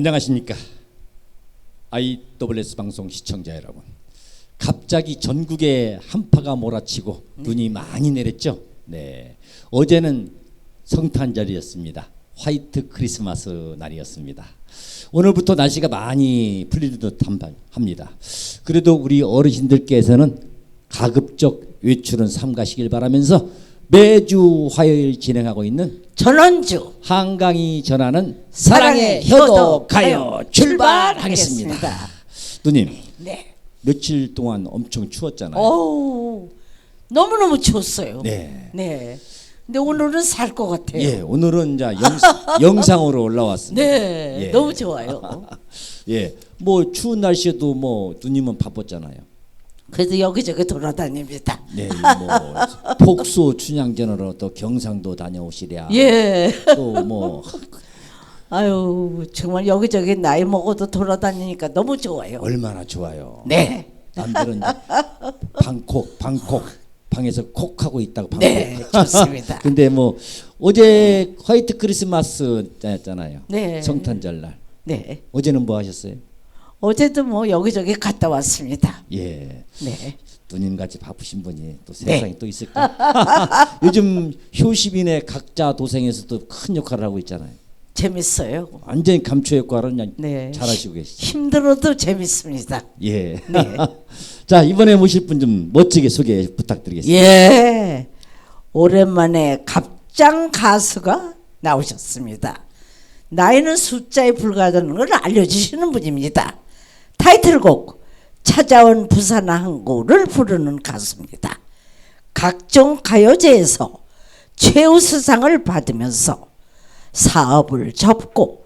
안녕하십니까 IWS 방송 시청자 여러분. 갑자기 전국에 한파가 몰아치고 눈이 많이 내렸죠. 네, 어제는 성탄절이었습니다. 화이트 크리스마스 날이었습니다. 오늘부터 날씨가 많이 풀릴 듯 합니다. 그래도 우리 어르신들께서는 가급적 외출은 삼가시길 바라면서 매주 화요일 진행하고 있는 전원주 한강이 전하는 사랑의 사랑의 효도 가요 출발하겠습니다. 출발하겠습니다. 누님 네. 며칠 동안 엄청 추웠잖아요. 오 너무 너무 추웠어요. 네. 네. 근데 오늘은 살 것 같아요. 예, 오늘은 이제 영, 상 으로 올라왔습니다. 네, 예. 너무 좋아요. 예, 뭐 추운 날씨에도 뭐 누님은 바빴잖아요. 그래서 여기저기 돌아다닙니다. 네, 뭐 폭소 춘향전으로 또 경상도 다녀오시랴. 예. 또뭐 아유 정말 여기저기 나이 먹어도 돌아다니니까 너무 좋아요. 얼마나 좋아요. 네. 남들은 방콕 방콕 방에서 콕 하고 있다고 방콕. 네, 좋습니다. 근데 뭐 어제 화이트 크리스마스였잖아요. 네. 성탄절 날. 네. 어제는 뭐 하셨어요? 어제도 뭐 여기저기 갔다 왔습니다. 예. 네. 누님 같이 바쁘신 분이 또 세상에 또 있을까? 요즘 효시민의 각자 도생에서도 큰 역할을 하고 있잖아요. 재밌어요. 완전히 감초 그냥 네. 잘하시고 계시죠. 힘들어도 재밌습니다. 예. 네. 자 이번에 모실 분 좀 멋지게 소개 부탁드리겠습니다. 예. 오랜만에 갑장 가수가 나오셨습니다. 나이는 숫자에 불과하다는 걸 알려주시는 분입니다. 타이틀곡 찾아온 부산 항구를 부르는 가수입니다. 각종 가요제에서 최우수상을 받으면서 사업을 접고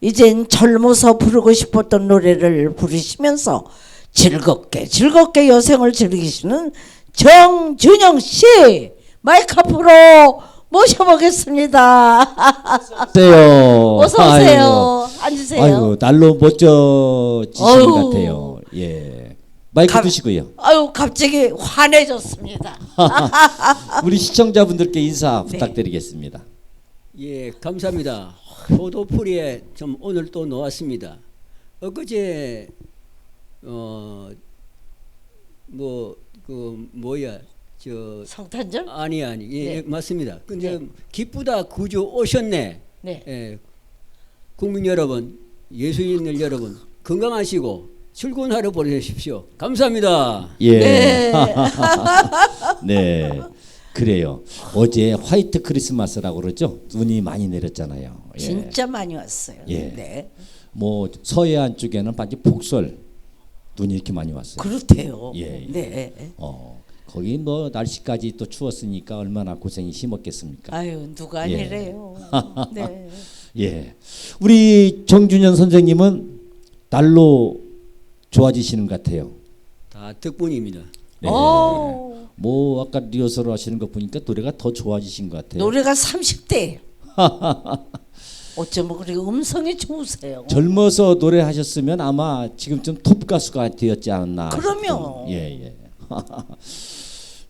이젠 젊어서 부르고 싶었던 노래를 부르시면서 즐겁게 즐겁게 여생을 즐기시는 정준영 씨 마이크 앞으로 모셔보겠습니다. 어서 오세요. 어서 오세요. 앉으세요. 아이고 날로 멋져지신 어휴. 것 같아요. 예. 마이크 감- 드시고요. 아유 갑자기 환해졌습니다. 우리 시청자분들께 인사 네. 부탁드리겠습니다. 예, 감사합니다. 효도풀이에 좀 오늘 또 놓았습니다. 엊그제 어뭐 그 뭐야 저 성탄절? 아니 아니 예, 네. 맞습니다. 근데 네. 기쁘다 구주 오셨네. 네. 예, 국민 여러분, 예수인들 여러분 건강하시고 출근하러 보내십시오. 감사합니다. 예. 네. 네. 그래요. 어제 화이트 크리스마스라고 그러죠. 눈이 많이 내렸잖아요. 예. 진짜 많이 왔어요. 예. 네. 뭐 서해안 쪽에는 반지 폭설 눈이 이렇게 많이 왔어요. 그렇대요. 예, 예. 네. 어. 거기 뭐 날씨까지 또 추웠으니까 얼마나 고생이 심었겠습니까? 아유 누가 예. 아니래요. 네. 예. 우리 정준현 선생님은 날로 좋아지시는 것 같아요. 다 덕분입니다. 네. 오, 뭐 아까 리허설 하시는 거 보니까 노래가 더 좋아지신 것 같아요. 노래가 30대. 어쩌면 그렇게 음성이 좋으세요. 젊어서 노래하셨으면 아마 지금쯤 톱 가수가 되었지 않았나. 그럼요. 싶은. 예, 예.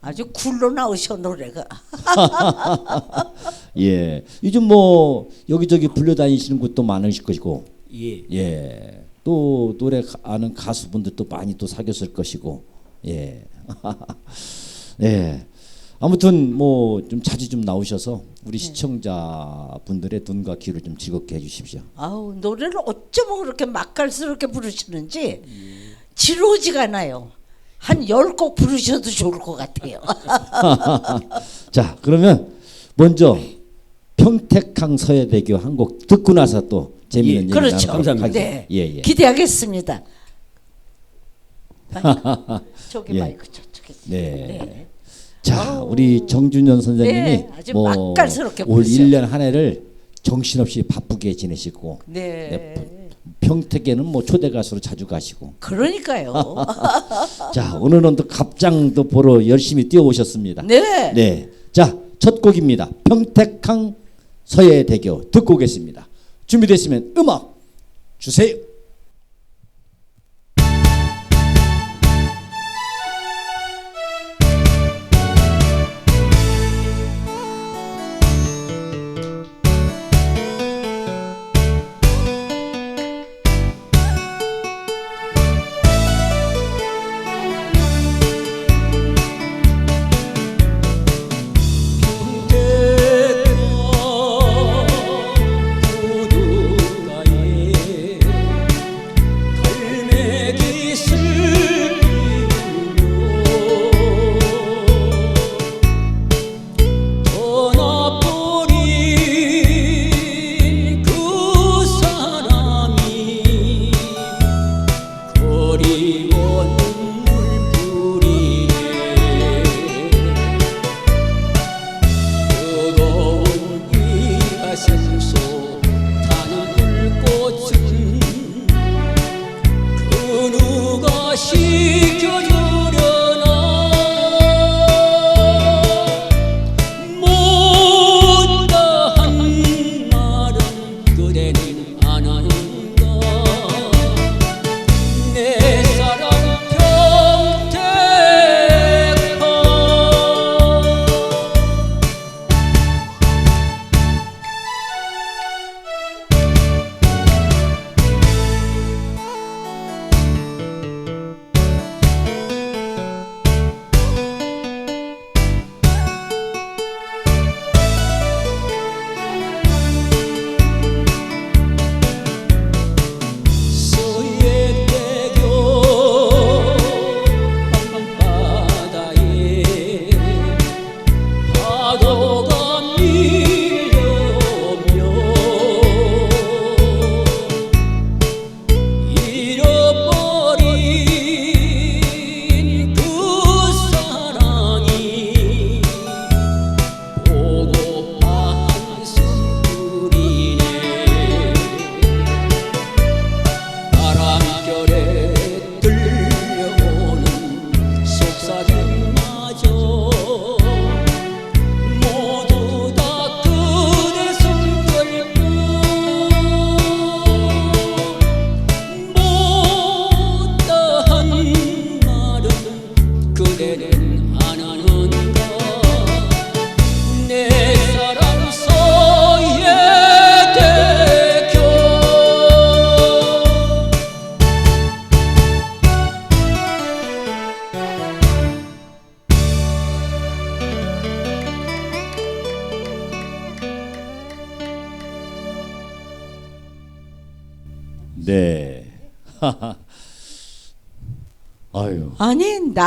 아주 굴러 나오셔 노래가. 예. 요즘 뭐 여기저기 불려다니시는 곳도 많으실 것이고. 예. 예. 또 노래 가- 아는 가수분들도 많이 또 사귀었을 것이고. 예. 예. 아무튼 뭐 좀 자주 좀 나오셔서 우리 시청자분들의 눈과 귀를 좀 즐겁게 해 주십시오. 아우 노래를 어쩌면 그렇게 맛깔스럽게 부르시는지 지루지가 않아요. 한 열 곡 부르셔도 좋을 것 같아요. 자, 그러면 먼저 평택항 서해대교 한 곡 듣고 나서 또 재미있는 예, 얘기 그렇죠. 나누도록 감사합니다. 하겠습니다. 네. 예, 예. 기대하겠습니다. 마이크. 저기 예. 마이크 저쪽에. 네. 네. 자. 우리 정준현 선생님이 네, 아주 뭐 맛깔스럽게 올 부르죠. 1년 한 해를 정신없이 바쁘게 지내시고 네. 평택에는 뭐 초대 가수로 자주 가시고 그러니까요. 자, 오늘은 또 갑장도 보러 열심히 뛰어오셨습니다. 네. 네. 자, 첫 곡입니다. 평택항 서해대교 듣고 오겠습니다. 준비됐으면 음악 주세요.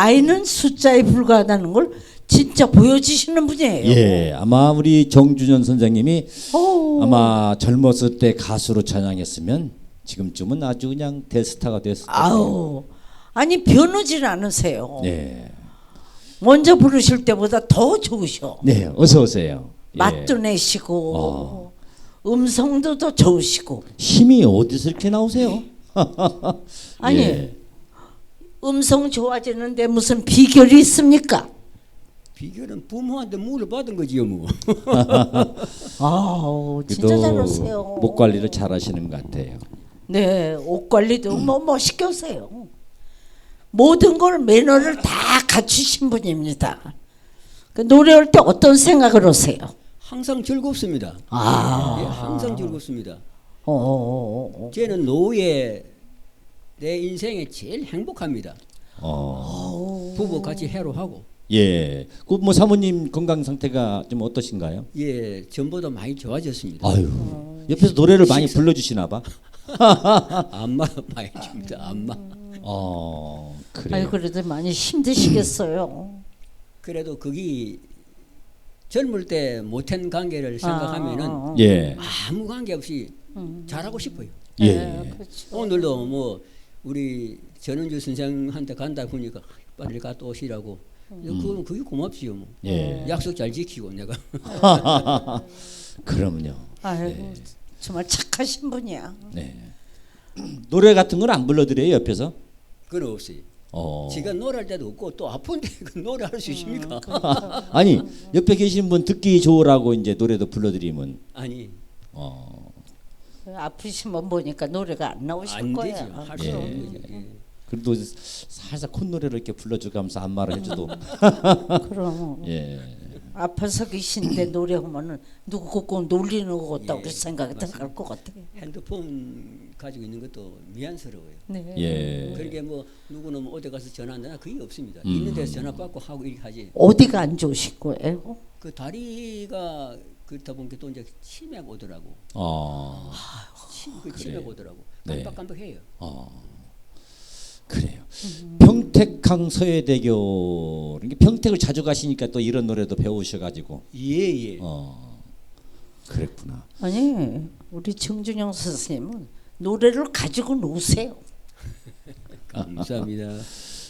나이는 숫자에 불과하다는 걸 진짜 보여주시는 분이에요. 예, 아마 우리 정준현 선생님이 오. 아마 젊었을 때 가수로 찬양했으면 지금쯤은 아주 그냥 대스타가 됐을 거예요. 아우 아니 변하질 않으세요. 네, 먼저 부르실 때보다 더 좋으셔. 네, 어서 오세요. 예. 맛도 내시고 어. 음성도 더 좋으시고 힘이 어디서 이렇게 나오세요? 아니 예. 음성 좋아지는데 무슨 비결이 있습니까? 비결은 부모한테 물을 받은 거지요 뭐. 아우 진짜 그래도 잘하세요. 목 관리를 잘 하시는 것 같아요. 네, 옷 관리도 뭐 멋있게 하세요. 모든 걸 매너를 다 갖추신 분입니다. 그 노래할 때 어떤 생각을 하세요? 항상 즐겁습니다. 아. 예, 항상 즐겁습니다. 어, 어, 어, 어. 저는 노예 내 인생에 제일 행복합니다. 어, 부부 같이 해로하고 예. 그 뭐 사모님 건강 상태가 좀 어떠신가요? 예 전보다 많이 좋아졌습니다. 아유, 옆에서 노래를 많이 불러 주시나 봐. 안마 많이 줍니다. 안마. 어, 아유 그래요. 그래도 많이 힘드시겠어요. 그래도 그게 젊을 때 못한 관계를 생각하면은 아, 아, 아. 예, 아무 관계 없이 잘하고 싶어요. 예. 네, 그렇죠. 오늘도 뭐 우리 전은주 선생한테 간다 보니까 빨리 갔다 오시라고. 그건 그게 고맙지요. 뭐. 예. 약속 잘 지키고 내가 그럼요. 아이고 정말 착하신 분이야. 네. 노래 같은 건 안 불러드려요 옆에서? 그건 없어요. 어. 지가 노래할 때도 없고 또 아픈데 그 노래할 수 있습니까? 아니 옆에 계신 분 듣기 좋으라고 이제 노래도 불러드리면 아니 어. 아프시면 보니까 노래가 안 나오실 안 거야. 되죠. 할수 예. 없는 거죠. 예. 그래도 살짝 콧노래를 이렇게 불러주면서 안마를 해줘도 그럼 예. 아파서 계신데 노래하면은 누구 꼭 놀리는 것 같다고 예, 생각이 들어갈 것 같아. 핸드폰 가지고 있는 것도 미안스러워요. 네. 예. 그러게 뭐 누구는 뭐 어디 가서 전화한다 그게 없습니다. 음. 있는 데서 전화 받고 하고 이렇게 하지. 어디가 안 좋으실 거예요? 그 다리가 그렇다 보니까 또 이제 치매가 오더라고. 어. 치, 그 치매가 오더라고. 네. 깜빡깜빡해요. 어. 그래요. 평택항 서해대교 이게 평택을 자주 가시니까 또 이런 노래도 배우셔가지고 예예. 어. 그랬구나. 아니 우리 정준영 선생님은 노래를 가지고 노세요. 감사합니다.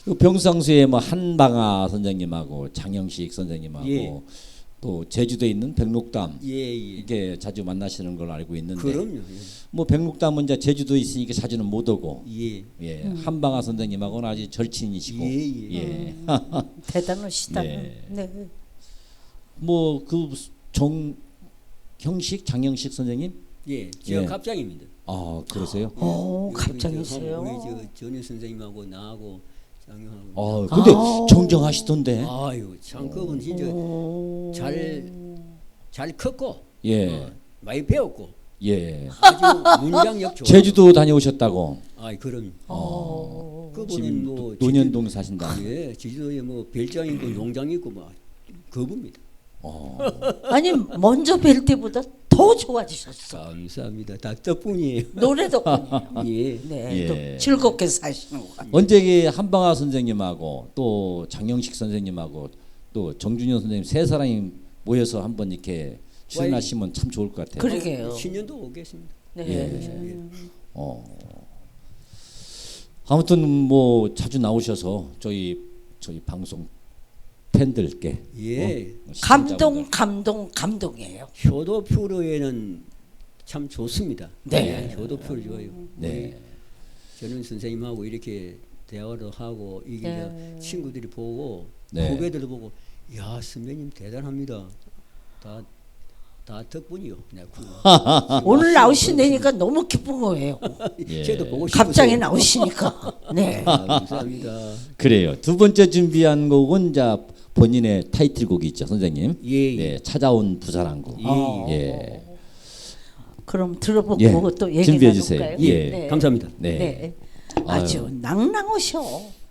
그 평상시에 뭐 한방아 선생님하고 장영식 선생님하고 예. 또 제주도에 있는 백록담 예 예. 이렇게 자주 만나시는 걸로 알고 있는데 그럼요. 뭐 백록담은 이제 제주도에 있으니까 자주는 못 오고 예. 예 한방아 선생님하고는 아주 절친이시고 예, 예. 대단하시다. 네. 네. 뭐그정 형식 장영식 선생님 예. 저 예. 갑장입니다. 아 그러세요? 오 우리 갑자기세요. 저- 우리 저 전유 선생님하고 나하고 아 근데 아. 정정하시던데 아유 참 그분 진짜 오. 잘잘 컸고 예 어, 많이 배웠고 예. 아주 문장력 좋아. 제주도 다녀오셨다고 아이 그럼 어. 그분은 지금 뭐 논현동 사신다. 제주, 예 제주도에 뭐 별장 있고 농장 있고 뭐 거부입니다. 어. 아니 먼저 뵐 때보다 더 좋아지셨어. 감사합니다. 다 덕분이에요. 노래 덕분이에요. 예. 네, 예. 또 즐겁게 사시는 것 같아요. 언제 한방아 선생님하고 또 장영식 선생님하고 또 정준현 선생님 세 사람이 모여서 한번 이렇게 출연하시면 참 좋을 것 같아요. 그러게요. 신년도 오겠습니다. 네. 예. 어. 아무튼 뭐 자주 나오셔서 저희 저희 방송 팬들께 예. 어, 감동. 감동, 감동이에요. 효도 프로에는 참 좋습니다. 네. 예, 효도 프로 좋아요. 네. 저는 선생님하고 이렇게 대화도 하고 이게 네. 친구들이 보고 네. 후배들도 보고 야 선배님 대단합니다. 다 다 덕분이요. 네, 그 오늘 나오신다니까 너무 기쁜 거예요. 예. 저도 보고 싶어서 갑자기 나오시니까. 네. 아, 감사합니다. 그래요. 두 번째 준비한 곡은 자 본인의 타이틀곡이 있죠, 선생님. 예, 예. 네, 찾아온 부산항구. 예, 예. 그럼 들어보고 예, 또 얘기 준비해 주세요. 나눌까요? 예, 감사합니다. 네. 네. 아주 낭낭하셔.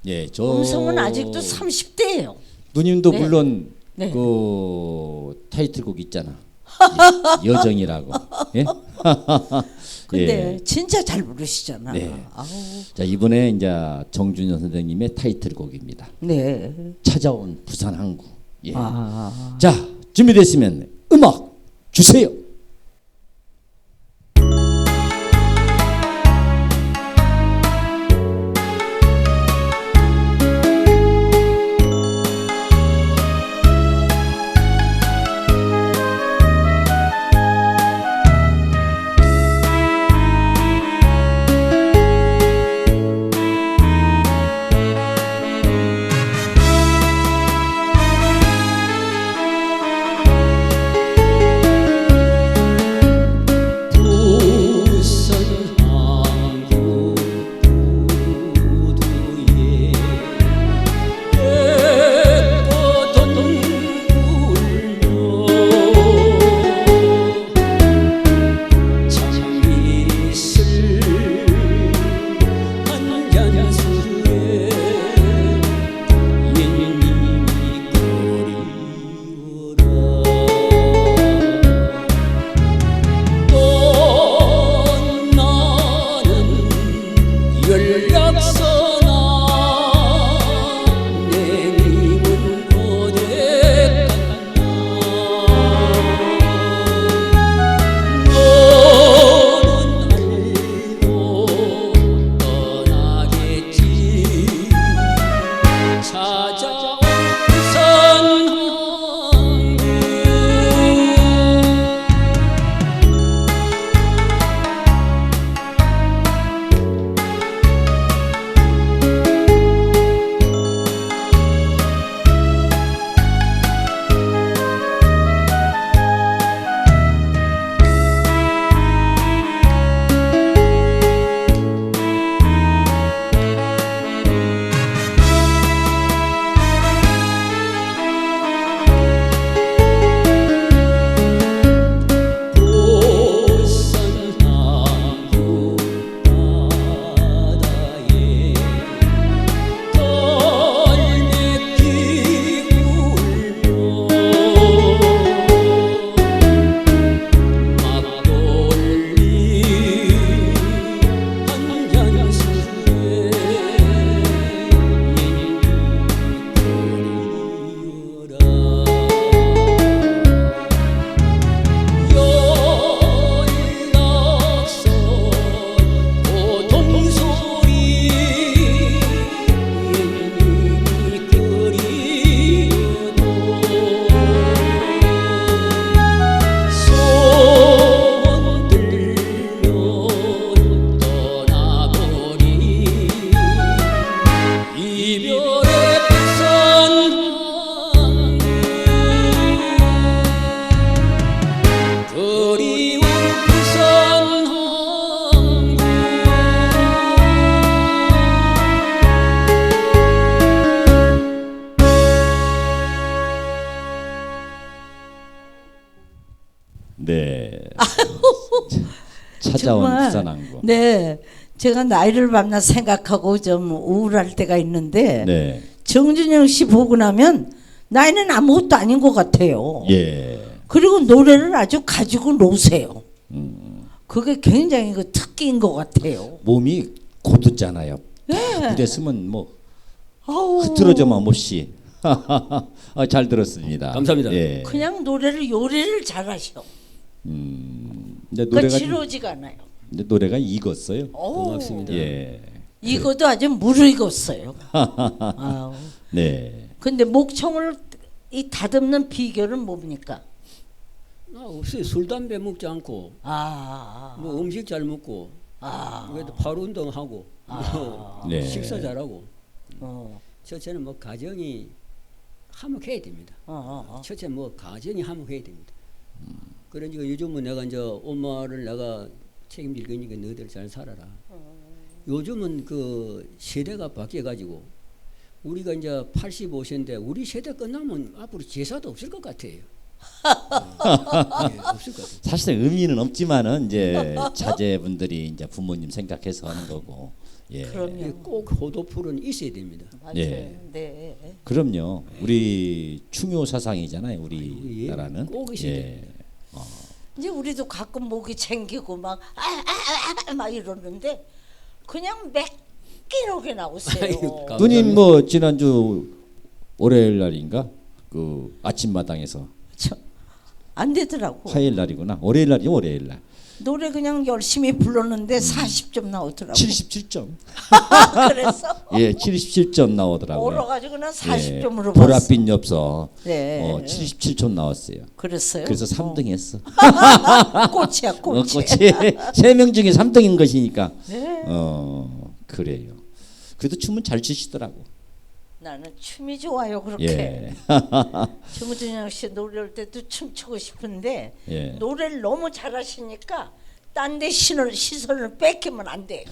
예, 저 음성은 아직도 30대예요. 누님도 네. 물론 네. 그 타이틀곡 있잖아. 예, 여정이라고. 예? 근데 예. 진짜 잘 부르시잖아. 네. 아우. 자 이번에 이제 정준현 선생님의 타이틀곡입니다. 네. 찾아온 부산 항구. 예. 아. 자 준비됐으면 음악 주세요. 정말, 부산 항구. 네. 제가 나이를 밤낮 생각하고 좀 우울할 때가 있는데 네. 정준영 씨 보고 나면 나이는 아무것도 아닌 것 같아요. 예. 그리고 노래를 아주 가지고 노세요. 음. 그게 굉장히 그 특기인 것 같아요. 몸이 곧듣잖아요. 네. 무대 쓰면 뭐 아우, 흐트러져만 몹시. 아, 잘 들었습니다. 감사합니다. 예. 그냥 노래를 요리를 잘하셔. 음. 근데 그 노래가 좀- 지루지가 않아요. 근데 노래가 익었어요. 어우, 고맙습니다. 예. 이것도 아주 무르익었어요. 아우. 네. 근데 목청을 이 다듬는 비결은 뭡니까? 나 없어요. 술 담배 먹지 않고 아, 뭐 음식 잘 먹고 아, 그래도 바로 운동하고 뭐 네. 식사 잘하고 어, 첫째는 뭐 가정이 화목해야 됩니다. 어, 어, 어. 첫째 뭐 가정이 화목해야 됩니다. 그러니까 요즘은 내가 이제 엄마를 내가 책임질 거니까 너희들 잘 살아라. 요즘은 그 세대가 바뀌어 가지고 우리가 이제 85세인데 우리 세대 끝나면 앞으로 제사도 없을 것 같아요. 예, 없을 것 같아요. 사실 의미는 없지만은 이제 자제분들이 이제 부모님 생각해서 하는 거고. 예. 그럼요. 예, 꼭 호도풀은 있어야 됩니다. 맞아요. 예. 네. 그럼요. 우리 충효 사상이잖아요. 예, 우리나라는. 꼭 있어야 예. 어. 이제 우리도 가끔 목이 챙기고 막 아, 아, 아, 막 이러는데 그냥 매끼로게 나오세요. 아이고, 누님 뭐 지난주 월요일 날인가? 그 아침마당에서. 저, 안 되더라고. 화요일 날이구나. 월요일 날이 월요일 날 노래 그냥 열심히 불렀는데 40점 나오더라고. 77점 그래서 예 77점 나오더라고요 얼어가지고 난 40점으로 예, 봤어. 보랏빛 엽서 네. 어, 77점 나왔어요 그랬어요. 그래서 3등 했어 어, 꽃이야 어, 꽃이. 꽃이 세명 중에 3등인 것이니까 네. 어 그래요 그래도 춤은 잘 추시더라고 나는 춤이 좋아요 그렇게. 예. 조무준영 씨 노래할 때도 춤추고 싶은데 예. 노래를 너무 잘하시니까 딴 데 시선을 시선을 뺏기면 안 돼.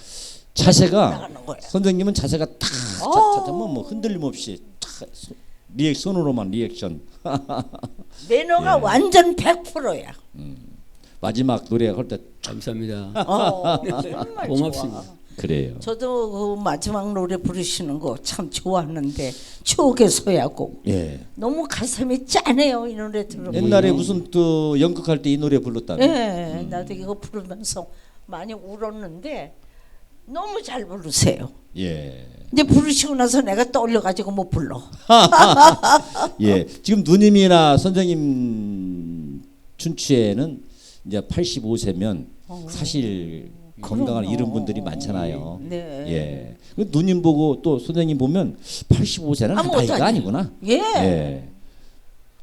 자세가 나가는 거야. 선생님은 자세가 탁 어. 자, 뭐, 뭐 흔들림 없이 탁 소- 리액 손으로만 리액션 매너가 예. 완전 100%야. 마지막 노래 할때 감사합니다. 어, 정말 고맙습니다. 그래요. 저도 그 마지막 노래 부르시는 거 참 좋았는데 추억의 소야곡 예. 너무 가슴이 짠해요 이 노래 들으면. 옛날에 무슨 또 연극할 때 이 노래 불렀다는. 예, 나도 이거 부르면서 많이 울었는데 너무 잘 부르세요. 예. 근데 부르시고 나서 내가 떨려가지고 못 불러. 예. 지금 누님이나 선생님 춘추에는 이제 85세면 사실 건강을 그럼요. 잃은 분들이 많잖아요. 네. 예. 그 누님 보고 또 선생님 보면 85세는 한 아무것도 나이가. 아니구나. 예. 예.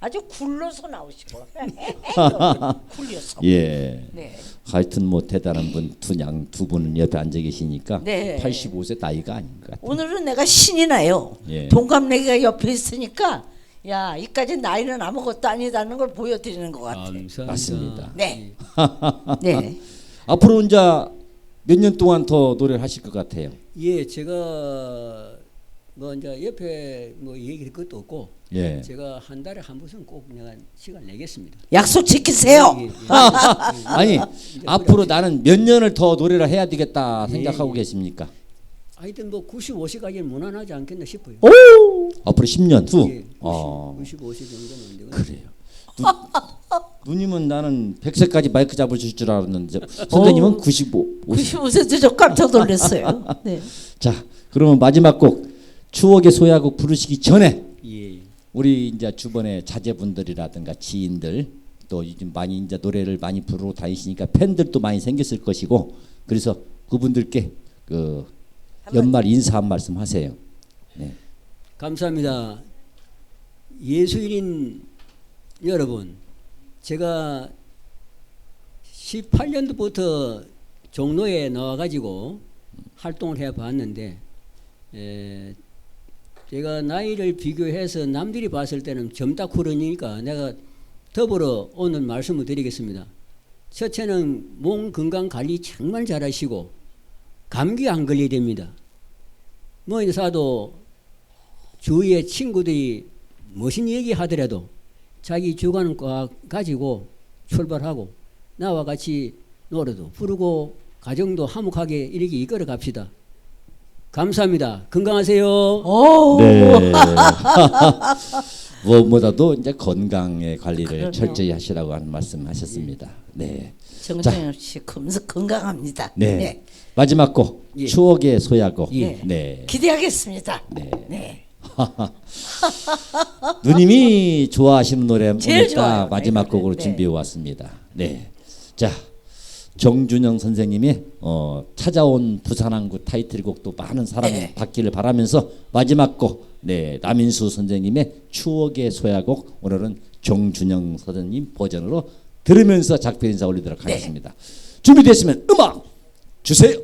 아주 굴러서 나오시고 굴려서. 예. 네. 하여튼 뭐 대단한 분 두 양 두 분은 옆에 앉아 계시니까 네. 85세 나이가 아닌 것 같아요. 오늘은 내가 신이 나요. 예. 동갑내기가 옆에 있으니까 야 이까지 나이는 아무것도 아니다는 걸 보여드리는 것 같아. 감사합니다. 맞습니다. 네. 네. 앞으로 이제 몇 년 동안 더 노래를 하실 것 같아요. 예, 제가 뭐 이제 옆에 뭐 얘기할 것도 없고 예. 제가 한 달에 한 번은 꼭 내가 시간 내겠습니다. 약속 지키세요. 예, 예. 아니 앞으로 나는 몇 년을 더 노래를 해야 되겠다 생각하고 예, 예. 계십니까? 하여튼 뭐 95세까지는 무난하지 않겠나 싶어요. 오. 앞으로 10년 후. 예, 90, 어 95세 정도는. 그래요. 누, 누님은 나는 100세까지 마이크 잡을 줄 알았는데 선생님은 95. 95세도 저 깜짝 놀랐어요. 네. 자 그러면 마지막 곡 추억의 소야곡 부르시기 전에 예. 우리 이제 주변에 자제분들이라든가 지인들 또 요즘 많이 이제 노래를 많이 부르러 다니시니까 팬들도 많이 생겼을 것이고 그래서 그분들께 그 연말 인사 한 말씀 하세요. 네. 감사합니다. 예수인인 여러분, 제가 18년도부터 종로에 나와가지고 활동을 해봤는데, 에, 제가 나이를 비교해서 남들이 봤을 때는 젊다 그러니까 내가 더불어 오늘 말씀을 드리겠습니다. 첫째는 몸 건강 관리 정말 잘하시고 감기 안 걸려야 됩니다. 뭐 인사도 주위의 친구들이 무슨 얘기 하더라도 자기 주관을 꽉 가지고 출발하고 나와 같이 노래도 부르고 가정도 화목하게 이렇게 이끌어 갑시다. 감사합니다. 건강하세요. 오. 네. 무엇보다도 이제 건강의 관리를 그럼요. 철저히 하시라고 하는 말씀하셨습니다. 네. 정정현 씨 검색 건강합니다. 네. 마지막 곡 예. 추억의 소야곡. 예. 네. 기대하겠습니다. 네. 네. 누님이 좋아하시는 노래 제일 오늘 좋아요. 딱 마지막 네, 곡으로 네. 준비해 왔습니다. 네. 자, 정준영 선생님의 어, 찾아온 부산항구 타이틀곡도 많은 사랑 네. 받기를 바라면서 마지막 곡 네, 남인수 선생님의 추억의 소야곡 오늘은 정준영 선생님 버전으로 들으면서 작별 인사 올리도록 네. 하겠습니다. 준비됐으면 음악 주세요.